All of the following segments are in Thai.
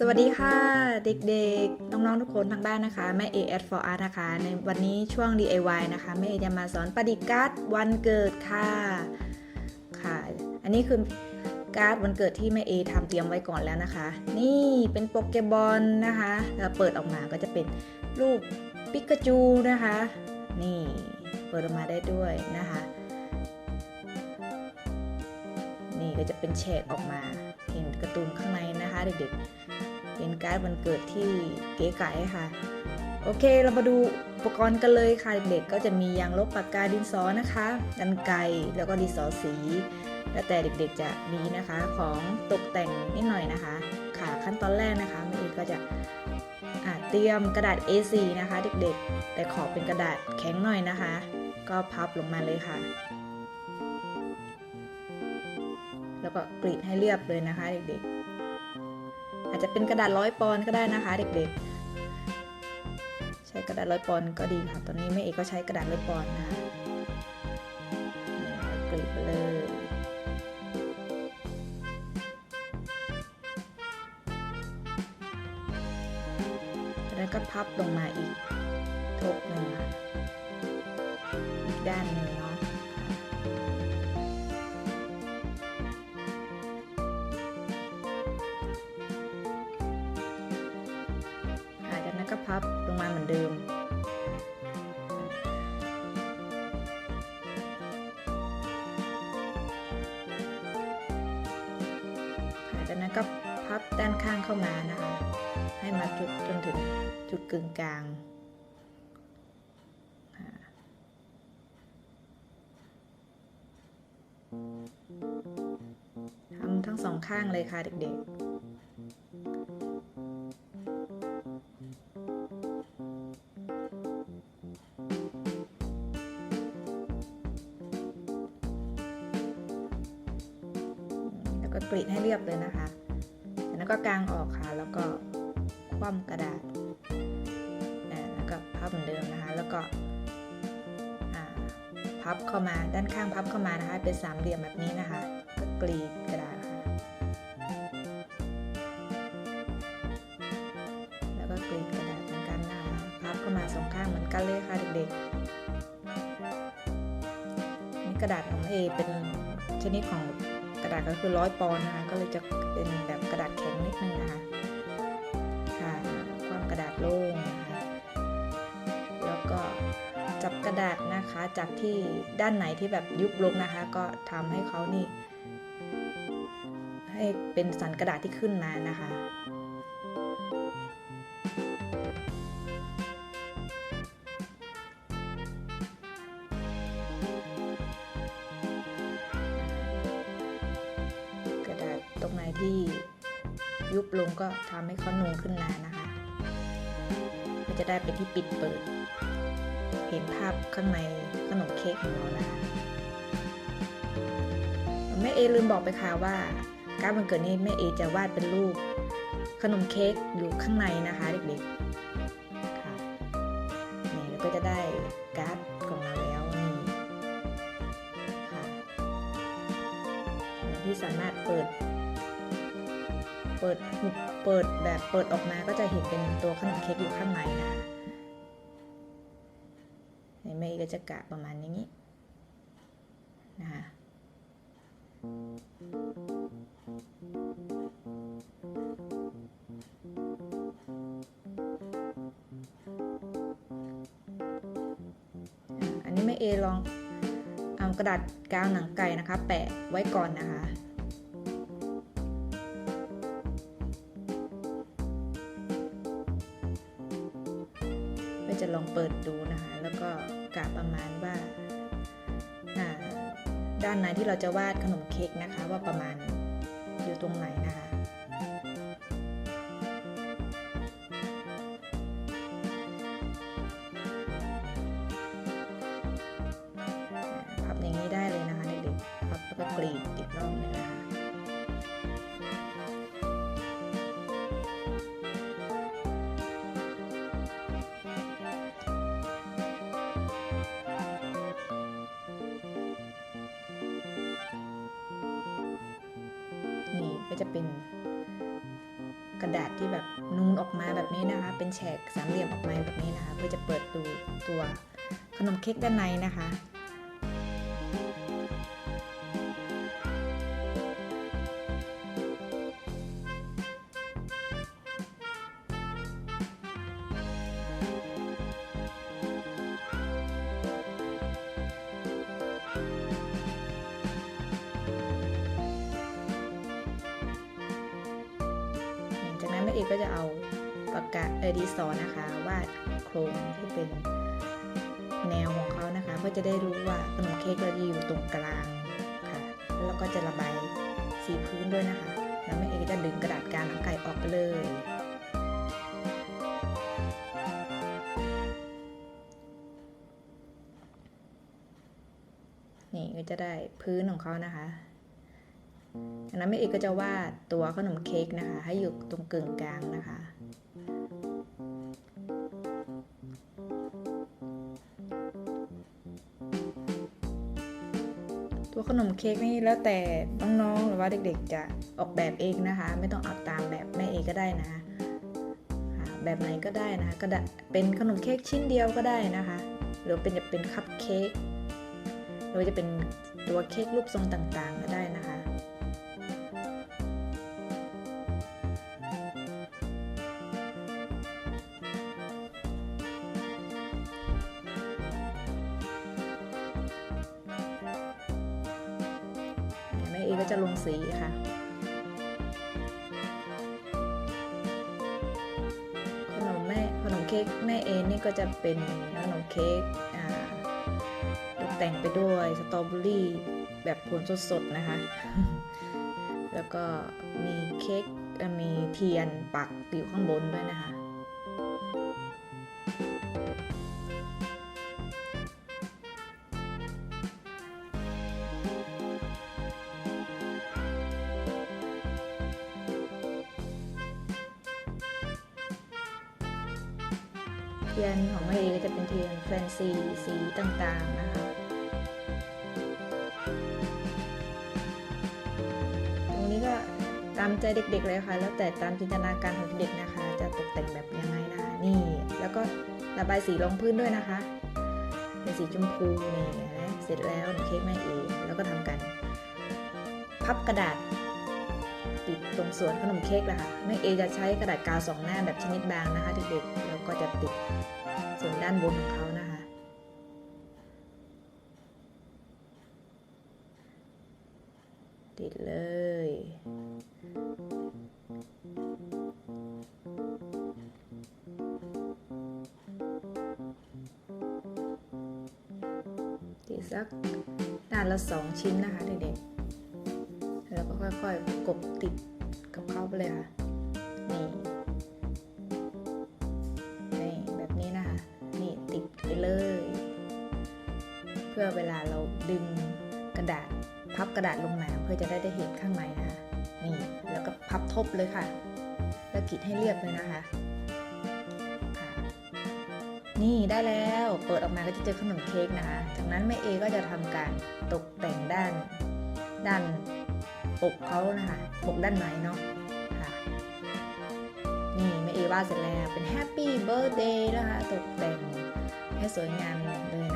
สวัสดีค่ะ เด็กๆ น้องๆ ทุกคนทางบ้านนะคะ แม่เอ at for art นะคะ ในวันนี้ช่วง DIY นะคะ แม่เอจะมาสอนประดิษฐ์การ์ดวันเกิดค่ะค่ะ อันนี้คือการ์ดวันเกิดที่แม่เอทำเตรียมไว้ก่อนแล้วนะคะ นี่เป็นโปเกบอลนะคะแล้วเปิดออกมาก็จะเป็นรูปปิกาจูนะคะ นี่เปิดออกมาได้ด้วยนะคะ นี่ก็จะเป็นแฉกออกมา เห็นการ์ตูนข้างในนะคะเด็กๆ เป็นการ์ดวันเกิดที่เก๋ไก๋ค่ะ โอเคเรามาดูอุปกรณ์กันเลยค่ะเด็กๆก็จะมียางลบปากกาดินสอนะคะกันไกรแล้วก็ดินสอสี แล้วแต่เด็กๆจะมีนะคะของตกแต่งนิดหน่อยนะคะ ค่ะขั้นตอนแรกนะคะแม่เอกก็จะอะเตรียมกระดาษ A4 นะคะเด็กๆ แต่ขอเป็นกระดาษแข็งหน่อยนะคะ ก็พับลงมาเลยค่ะ แล้วก็กรีดให้เรียบเลยนะคะเด็กๆ อาจจะเป็นกระดาษร้อยปอนก็ได้นะคะ เด็กๆ ใช้กระดาษร้อยปอนก็ดีค่ะ ตอนนี้แม่เอกก็ใช้กระดาษร้อยปอนนะคะกรีดไปเลยแล้วก็พับลงมาอีกทบหนึ่งค่ะอีกด้านหนึ่งเนาะ จากนั้นก็พับด้านข้างเข้ามานะคะ ให้มาจุดจนถึงจุดกึ่งกลางทำทั้งสองข้างเลยค่ะเด็กๆ ก็กรีดให้เรียบเลยนะคะแล้วก็กางออกค่ะ แล้วก็คว่ำกระดาษแล้วก็พับเหมือนเดิมนะคะ แล้วก็พับเข้ามาด้านข้างพับเข้ามานะคะ เป็นสามเหลี่ยมแบบนี้นะคะ ก็กรีดกระดาษค่ะ แล้วก็กรีดกระดาษเหมือนกันนะคะ พับเข้ามาสองข้างเหมือนกันเลยค่ะเด็กๆนี่กระดาษของเอเป็นชนิดของาษก็คือร้อยปอนด์นะคะ ก็เลยจะเป็นแบบกระดาษแข็งนิดนึงนะคะ ค่ะความกระดาษโล่งนะคะ แล้วก็จับกระดาษนะคะ จากที่ด้านไหนที่แบบยุบลงนะคะ ก็ทำให้เขานี่ ให้เป็นสันกระดาษที่ขึ้นมานะคะ ที่ยุบลงก็ทำให้เขานูนขึ้นมานะคะ ก็จะได้เป็นที่ปิดเปิด เห็นภาพข้างในขนมเค้กของเรานะคะแม่เอลืมบอกไปค่ะว่า การดวันเกิดนี้แม่เอจะวาดเป็นรูปขนมเค้กอยู่ข้างในนะคะเด็กๆ ค่ะนี่แล้วก็จะได้การ์ดของเราแล้วนี่ค่ะที่สามารถเปิด เปิดหุบเปิดแบบเปิดออกมาก็จะเห็นเป็นตัวขนมเค้กอยู่ข้างในนะในแม่ก็จะกะประมาณอย่างนี้นะคะอะอันนี้แม่เอลองเอากระดาษกาวหนังไก่นะคะ แปะไว้ก่อนนะคะ เปิดดูนะคะแล้วก็กะประมาณว่าด้านไหนที่เราจะวาดขนมเค้กนะคะ ว่าประมาณอยู่ตรงไหนนะคะ พับอย่างนี้ได้เลยนะคะเด็กๆพับแล้วก็กรีดอีกรอบนึง จะเป็นกระดาษที่แบบนูนออกมาแบบนี้นะคะ เป็นแฉกสามเหลี่ยมออกมาแบบนี้นะคะ เพื่อจะเปิดดูตัวขนมเค้กด้านในนะคะ เอกก็จะเอาปากกาเอดีสอนะคะวาดโครงที่เป็นแนวของเขานะคะ เพื่อจะได้รู้ว่าขนมเค้กเราจะอยู่ตรงกลางค่ะ แล้วก็จะระบายสีพื้นด้วยนะคะ แล้วแม่เอกก็จะดึงกระดาษกาวหนังไก่ออกไปเลย นี่ก็จะได้พื้นของเขานะคะ จากนั้นแม่เอกก็จะวาดตัวขนมเค้กนะคะ ให้อยู่ตรงกึ่งกลางนะคะ ตัวขนมเค้กนี่แล้วแต่น้องๆหรือว่าเด็กๆจะออกแบบเองนะคะ ไม่ต้องเอาตามแบบแม่เอกก็ได้นะแบบไหนก็ได้นะคะก็ได้เป็นขนมเค้กชิ้นเดียวก็ได้นะคะ หรือเป็นจะเป็นคัพเค้กหรือจะเป็นตัวเค้กรูปทรงต่างๆก็ได้นะคะ ก็จะลงสีค่ะ ขนมแม่ขนมเค้กแม่เอนี่ก็จะเป็นขนมเค้กตกแต่งไปด้วยสตรอเบอรี่แบบผลสดๆนะคะ แล้วก็มีเค้กมีเทียนปักอยู่ข้างบนด้วยนะคะ เป็นเทียนแฟนซีสีต่างๆนะคะตรงนี้ก็ตามใจเด็กๆเลยค่ะ แล้วแต่ตามจินตนาการของเด็กนะคะ จะตกแต่งแบบยังไงนะคะนี่ แล้วก็ระบายสีลงพื้นด้วยนะคะ เป็นสีชมพูนี่นะเสร็จแล้วเค้กแม่เอแล้วก็ทำกัน พับกระดาษปิดตรงส่วนขนมเค้กนะคะแม่เอจะใช้กระดาษกาวสองหน้าแบบชนิดบางนะคะเด็กๆแล้วก็จะติด ส่วนด้านบนของเขานะคะ ติดเลย ติดสักด้านละสองชิ้นนะคะเด็กๆ แล้วก็ค่อยๆกบติดกับเข้าไปเลยค่ะ นี่ ดึงกระดาษพับกระดาษลงมาเพื่อจะได้ได้เห็นข้างในนะคะนี่แล้วก็พับทบเลยค่ะ แล้วกรีดให้เรียบเลยนะคะค่ะนี่ได้แล้วเปิดออกมาก็จะเจอขนมเค้กนะคะจากนั้นแม่เอก็จะทำการตกแต่งด้านด้านปกเขานะคะปกด้านในเนาะค่ะนี่แม่เอวาดเสร็จแล้วเป็น Happy Birthday นะคะตกแต่งให้สวยงามเลยนะ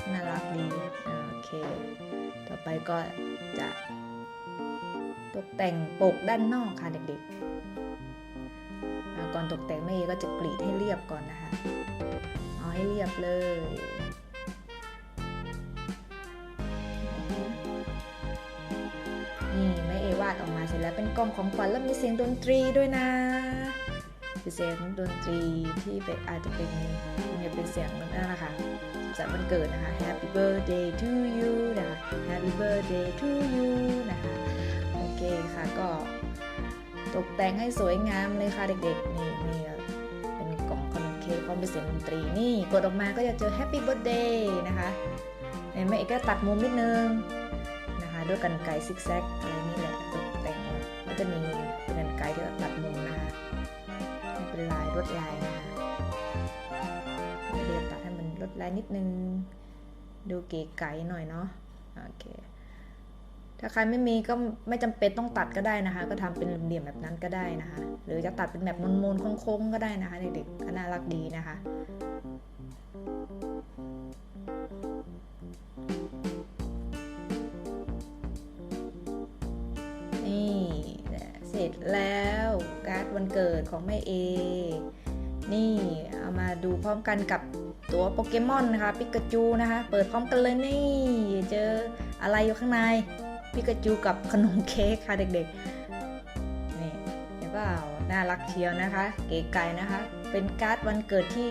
กน่ารักดีโอเค ต่อไปก็จะ ตกแต่งปกด้านนอกค่ะเด็กๆ ก่อนตกแต่งแม่เอก็จะกรีดให้เรียบก่อนนะคะ เอาให้เรียบเลยนี่แม่เอวาดออกมาเสร็จแล้วเป็นกล่องของขวัญแล้วมีเสียงดนตรีด้วยนะเสียงดนตรีที่เป็นอาจจะเป็น จะเป็นเสียงนั่นนะคะสุขสันต์วันเกิดนะคะ Happy birthday to you นะคะ Happy birthday to you นะคะ โอเคค่ะก็ตกแต่งให้สวยงามเลยค่ะเด็กๆ นี่นี่เป็นกล่องขนมเค้กพร้อมเป็นเสียงดนตรีนี่กดออกมาก็จะเจอ Happy birthday นะคะในแม่เอกก็ตัดมุมนิดนึงนะคะ ด้วยกันไกรซิกแซกอะไรนี่แหละตกแต่งก็จะมีเป็นกันไกรที่ตัดมุมนะคะให้เป็นลายลวดลายนะคะ ดลายนิดนึง ดูเก๋ไก๋หน่อยเนาะโอเคถ้าใครไม่มีก็ไม่จำเป็นต้องตัดก็ได้นะคะ ก็ทำเป็นเหลี่ยมๆแบบนั้นก็ได้นะคะ หรือจะตัดเป็นแบบมนๆโค้งๆก็ได้นะคะเด็กๆก็น่ารักดีนะคะนี่เสร็จแล้วการ์ดวันเกิดของแม่เอ นี่เอามาดูพร้อมกันกับตัวโปเกมอนนะคะปิกาจูนะคะ เปิดพร้อมกันเลยนี่เจออะไรอยู่ข้างในปิกาจูกับขนมเค้กค่ะเด็กๆ นี่เห็นเปล่าน่ารักเชียวนะคะ เก๋ไก่นะคะ เป็นการ์ดวันเกิดที่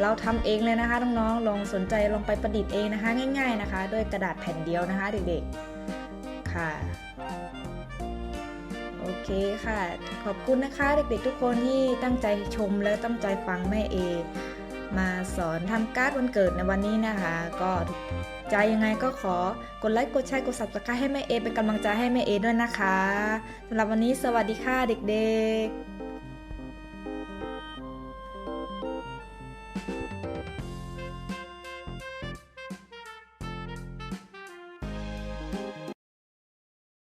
เราทำเองเลยนะคะน้องๆลองสนใจลองไปประดิษฐ์เองนะคะ ง่าย ๆนะคะ ด้วยกระดาษแผ่นเดียวนะคะ เด็กๆ ค่ะ เคค่ะ ขอบคุณนะคะเด็กๆทุกคนที่ตั้งใจชมและตั้งใจฟังแม่เอ มาสอนทำการ์ดวันเกิดในวันนี้นะคะ ก็ใจยังไงก็ขอกดไลค์กดแชร์กด subscribe ให้แม่เอเป็นกำลังใจให้แม่เอด้วยนะคะสำหรับวันนี้สวัสดีค่ะเด็กๆ